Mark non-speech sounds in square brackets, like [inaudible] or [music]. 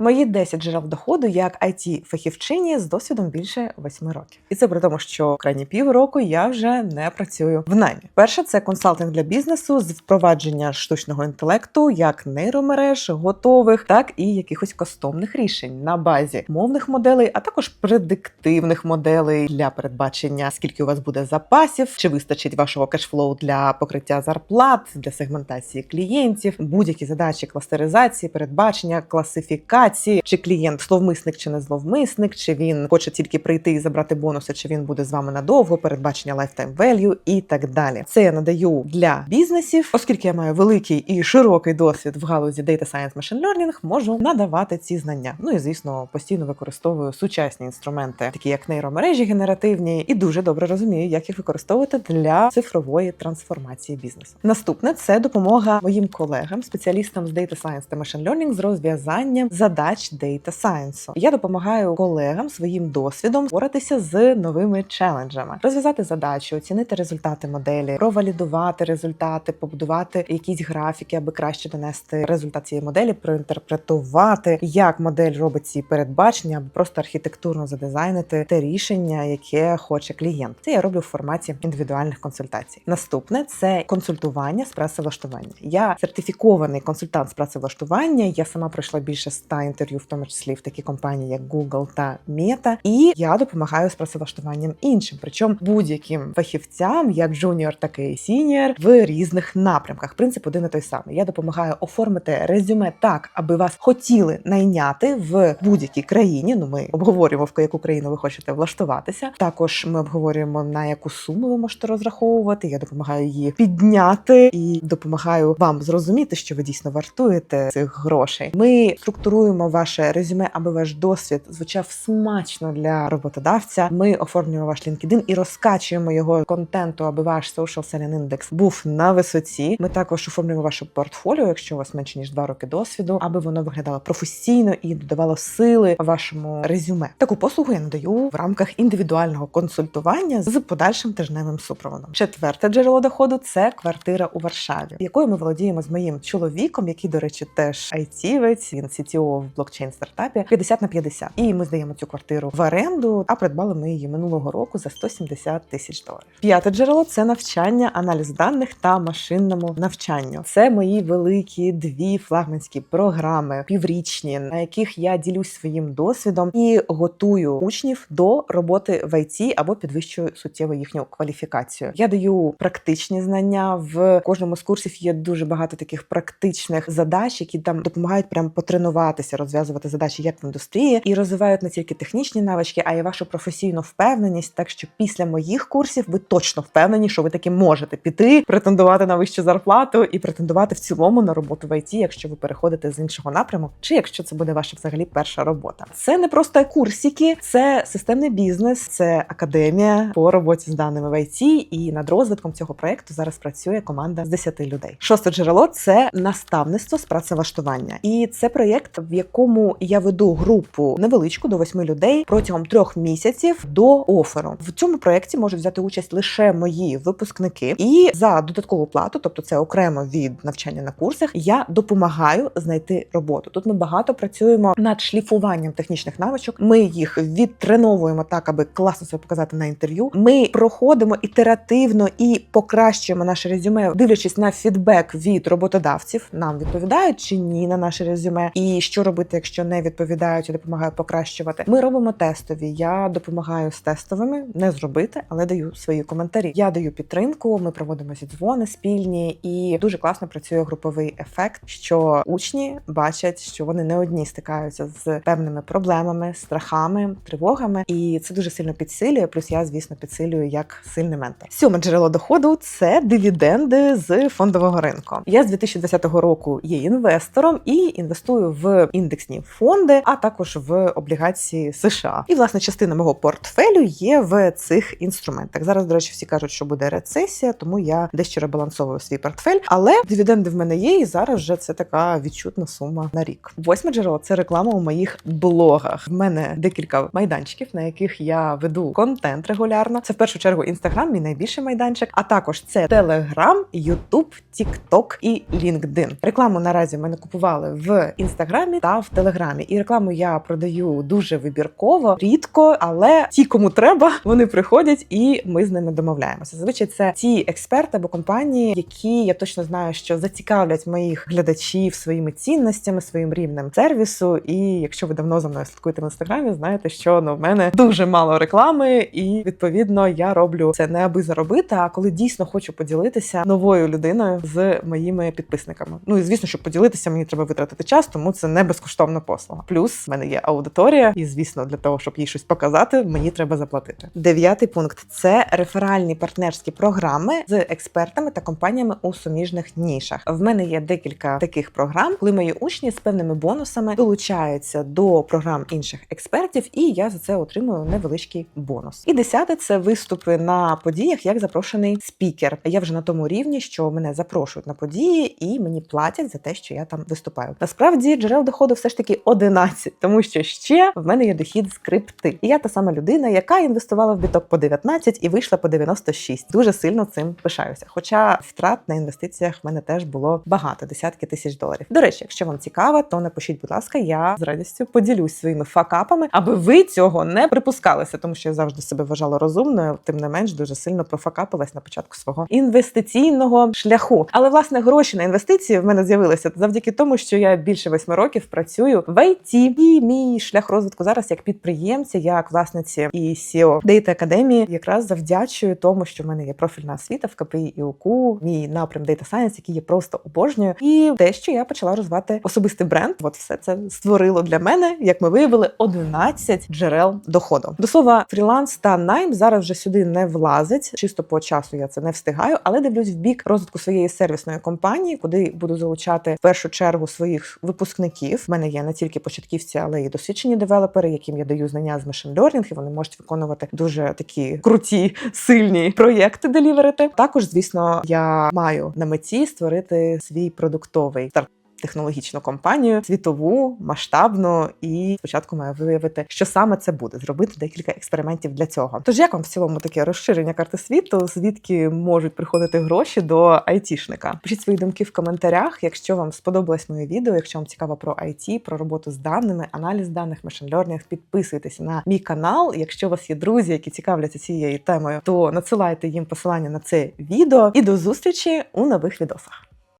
Мої 10 джерел доходу як it фахівчині з досвідом більше 8 років. І це при тому, що крайні півроку я вже не працюю в наймі. Перше це консалтинг для бізнесу з впровадження штучного інтелекту, як нейромереж, готових, так і якихось кастомних рішень на базі мовних моделей, а також предиктивних моделей для передбачення, скільки у вас буде запасів, чи вистачить вашого кешфлоу для покриття зарплат, для сегментації клієнтів, будь-які задачі кластеризації, передбачення, класифікації, чи клієнт зловмисник чи не зловмисник, чи він хоче тільки прийти і забрати бонуси, чи він буде з вами надовго, передбачення lifetime value і так далі. Це я надаю для бізнесів, оскільки я маю великий і широкий досвід в галузі Data Science Machine Learning, можу надавати ці знання. Ну і звісно, постійно використовую сучасні інструменти, такі як нейромережі генеративні, і дуже добре розумію, як їх використовувати для цифрової трансформації бізнесу. Наступне це допомога моїм колегам, спеціалістам з Data Science та Machine Learning з розв'язанням задач Data Science. Я допомагаю колегам своїм досвідом боротися з новими челенджами, розв'язати задачі, оцінити результати моделі, провалідувати результати, побудувати якісь графіки, аби краще донести результат цієї моделі, проінтерпретувати, як модель робить ці передбачення, або просто архітектурно задизайнити те рішення, яке хоче клієнт. Це я роблю в форматі індивідуальних консультацій. Наступне це консультування з працевлаштування. Я сертифікований консультант з працевлаштування. Я сама пройшла більше ста інтерв'ю, в тому числі в такі компанії, як Google та Meta. І я допомагаю з працевлаштуванням іншим, причому будь-яким фахівцям, як джуніор, так і сіньор, в різних напрямках. Принцип один і той самий. Я допомагаю оформити резюме так, аби вас хотіли найняти в будь-якій країні. Ну ми обговорюємо в яку країну ви хочете влаштуватися. Також ми обговорюємо на яку суму ви можете розраховувати. Я допомагаю її підняти і допомагаю вам зрозуміти, що ви дійсно вартуєте цих грошей. Ми структуруємо ваше резюме, аби ваш досвід звучав смачно для роботодавця. Ми оформлюємо ваш LinkedIn і розкачуємо його контенту, аби ваш Social Selling Index був на висоті. Ми також оформлюємо ваше портфоліо, якщо у вас менше ніж два роки досвіду, аби воно виглядало професійно і додавало сили вашому резюме. Таку послугу я надаю в рамках індивідуального консультування з подальшим тижневим супроводом. Четверте джерело доходу це квартира у Варшаві, якою ми володіємо з моїм чоловіком, який, до речі, теж айтівець. Він CTO блокчейн стартапі 50 на 50. І ми здаємо цю квартиру в оренду, а придбали ми її минулого року за 170 тисяч доларів. П'яте джерело це навчання, аналіз даних та машинному навчанню. Це мої великі дві флагманські програми, піврічні, на яких я ділюсь своїм досвідом і готую учнів до роботи в ІТ або підвищую суттєво їхню кваліфікацію. Я даю практичні знання в кожному з курсів. Є дуже багато таких практичних задач, які там допомагають прям потренуватися, розв'язувати задачі як в індустрії, і розвивають не тільки технічні навички, а й вашу професійну впевненість. Так що після моїх курсів ви точно впевнені, що ви таки можете піти, претендувати на вищу зарплату і претендувати в цілому на роботу в ІТ, якщо ви переходите з іншого напряму, чи якщо це буде ваша взагалі перша робота. Це не просто курсики, це системний бізнес, це академія по роботі з даними в ІТ, і над розвитком цього проекту зараз працює команда з 10 людей. Шосте джерело це наставництво з працевлаштування, і це проєкт, в якому я веду групу невеличку до восьми людей протягом трьох місяців до оферу. В цьому проєкті можуть взяти участь лише мої випускники, і за додаткову плату, тобто це окремо від навчання на курсах, я допомагаю знайти роботу. Тут ми багато працюємо над шліфуванням технічних навичок. Ми їх відтреновуємо так, аби класно себе показати на інтерв'ю. Ми проходимо ітеративно і покращуємо наше резюме, дивлячись на фідбек від роботодавців. Нам відповідають чи ні на наше резюме, і що робити, якщо не відповідають, і допомагаю покращувати. Ми робимо тестові. Я допомагаю з тестовими, не зробити, але даю свої коментарі. Я даю підтримку. Ми проводимо зідзвони спільні, і дуже класно працює груповий ефект, що учні бачать, що вони не одні стикаються з певними проблемами, страхами, тривогами, і це дуже сильно підсилює. Плюс я, звісно, підсилюю як сильний ментор. Сьоме джерело доходу це дивіденди з фондового ринку. Я з 2010 року є інвестором і інвестую в індексні фонди, а також в облігації США. І власне частина мого портфелю є в цих інструментах. Зараз, до речі, всі кажуть, що буде рецесія, тому я дещо ребалансовую свій портфель. Але дивіденди в мене є, і зараз вже це така відчутна сума на рік. Восьме джерело це реклама у моїх блогах. В мене декілька майданчиків, на яких я веду контент регулярно. Це в першу чергу інстаграм, мій найбільший майданчик. А також це Телеграм, Ютуб, Тікток і LinkedIn. Рекламу наразі ми не купували в інстаграмі та в Телеграмі. І рекламу я продаю дуже вибірково, рідко, але ті, кому треба, [laughs] вони приходять і ми з ними домовляємося. Зазвичай це ті експерти або компанії, які я точно знаю, що зацікавлять моїх глядачів своїми цінностями, своїм рівнем сервісу. І якщо ви давно за мною слідкуєте в інстаграмі, знаєте, що ну в мене дуже мало реклами, і відповідно я роблю це не аби заробити, а коли дійсно хочу поділитися новою людиною з моїми підписниками. Ну і звісно, щоб поділитися, мені треба витратити час, тому це не безкоштовна послуга. Плюс в мене є аудиторія, і звісно, для того, щоб їй щось показати, мені треба заплатити. Дев'ятий пункт це реферальні партнерські програми з експертами та компаніями у суміжних нішах. В мене є декілька таких програм, коли мої учні з певними бонусами долучаються до програм інших експертів, і я за це отримую невеличкий бонус. І десяте це виступи на подіях як запрошений спікер. Я вже на тому рівні, що мене запрошують на події, і мені платять за те, що я там виступаю. Насправді джерел доходу все ж таки 11, тому що ще в мене є дохід з крипти. І я та сама людина, яка інвестувала в біток по 19 і вийшла по 96. Дуже сильно цим пишаюся. Хоча втрат на інвестиціях в мене теж було багато, десятки тисяч доларів. До речі, якщо вам цікаво, то напишіть, будь ласка, я з радістю поділюсь своїми факапами, аби ви цього не припускалися, тому що я завжди себе вважала розумною, тим не менш дуже сильно профакапилась на початку свого інвестиційного шляху. Але власне гроші на інвестиції в мене з'явилися завдяки тому, що я більше восьми років працюю в IT. і мій шлях розвитку зараз як підприємця, як власниці і CEO Data Академії, якраз завдячую тому, що в мене є профільна освіта в КПІ і УКУ, мій напрям Data Science, який я просто обожнюю, і те, що я почала розвивати особистий бренд. От все це створило для мене, як ми виявили, 11 джерел доходу. До слова, фріланс та найм зараз вже сюди не влазить. Чисто по часу я це не встигаю, але дивлюсь в бік розвитку своєї сервісної компанії, куди буду залучати в першу чергу своїх випускників. У мене є не тільки початківці, але й досвідчені девелопери, яким я даю знання з машин learning, і вони можуть виконувати дуже такі круті, сильні проєкти деліверити. Також, звісно, я маю на меті створити свій продуктовий старт технологічну компанію, світову, масштабну, і спочатку маю виявити, що саме це буде, зробити декілька експериментів для цього. Тож як вам в цілому таке розширення карти світу, звідки можуть приходити гроші до айтішника? Пишіть свої думки в коментарях. Якщо вам сподобалось моє відео, якщо вам цікаво про IT, про роботу з даними, аналіз даних, машин learning, підписуйтесь на мій канал. Якщо у вас є друзі, які цікавляться цією темою, то надсилайте їм посилання на це відео. І до зустрічі у нових відосах.